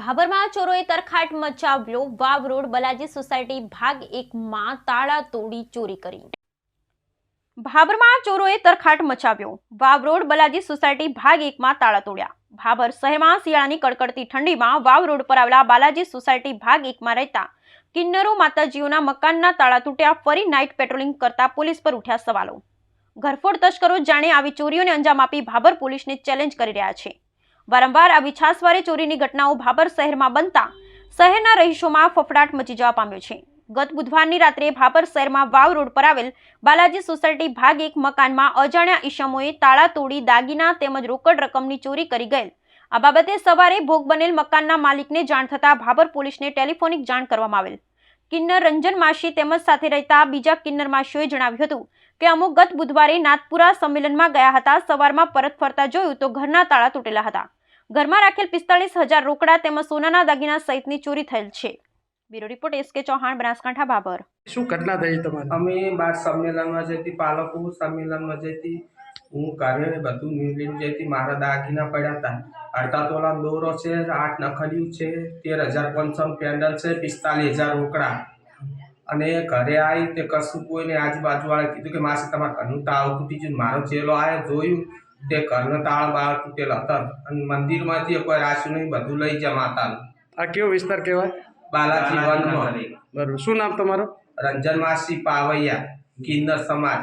ફફડાટ મચાવ્યો. વાવ road Balaji society ભાગ એકમાં તાળા તોડી ચોરી કરી. ભાભરમાં ચોરોએ તરખાટ મચાવ્યો. વાવ રોડ બલાજી સોસાયટી ભાગ એકમાં તાળા તોડ્યા. ભાભર શહેરમાં શિયાળાની કડકડતી ઠંડીમાં વાવ રોડ પર આવેલા બાલાજી સોસાયટી ભાગ એકમાં રહેતા કિન્નરો માતાજીઓના મકાનના તાળા તૂટ્યા. ફરી નાઇટ પેટ્રોલિંગ કરતા પોલીસ પર ઉઠ્યા સવાલો. ઘરફોડ તસ્કરો જાણે આવી ચોરીઓને અંજામ આપી ભાભર પોલીસને ચેલેન્જ કરી રહ્યા છે. વારંવાર આવી છાસવારે ચોરીની ઘટનાઓ ભાભર શહેરમાં બનતા શહેરના રહીશોમાં ફફડાટ મચી જવા પામ્યો છે. ગત બુધવારની રાત્રે ભાભર શહેરમાં વાવ રોડ પર આવેલ બાલાજી સોસાયટી ભાગ એક મકાનમાં અજાણ્યા ઈસમોએ તાળા તોડી દાગીના તેમજ રોકડ રકમની ચોરી કરી ગયેલ. આ બાબતે સવારે ભોગ બનેલ મકાનના માલિકને જાણ થતા ભાભર પોલીસને ટેલિફોનિક જાણ કરવામાં આવેલ. કિન્નર રંજન માસી તેમજ સાથે રહેતા બીજા કિન્નર માસીઓએ જણાવ્યું હતું કે અમુક ગત બુધવારે નાથપુરા સંમેલનમાં ગયા હતા. સવારમાં પરત ફરતા જોયું તો ઘરના તાળા તૂટેલા હતા. ઘરમાં રાખેલ પિસ્તાળીસ હજાર રોકડા તેમજ સોનાના દાગીના સહિતની ચોરી થયેલ છે. બ્યુરો રિપોર્ટ એસ કે ચૌહાણ બનાસકાંઠા બાબર. શું ઘટના થઈ તમારી? અમે બાર સંમેલનમાં જતી પાલકો સંમેલનમાં જતી હું ઘરે બધું નીકળીને જતી મારા દાગીના પડ્યા હતા. અડધા તોલા દોરો છે આઠ નખડિયું છે તેર હજાર પંચમ પેન્ડલ છે પિસ્તાલીસ હજાર રોકડા. અને ઘરે આવી તે કશું કોઈને આજુબાજુવાળા કીધું કે માસે તમારા ઘરનું તાવ તૂટી ગયું મારો ચેલો આવ્યો જોયું. તે ઘરનો તાળ બાળ તૂટેલ હતા. અને મંદિરમાંથી કોઈ નહીં બધું લઈ જમાતા આ કયો વિસ્તાર કહેવાય? બાલાજી વનમાં બરોબર. શું નામ તમારું? રંજન માસી પાવૈયા કિન્નર સમાજ.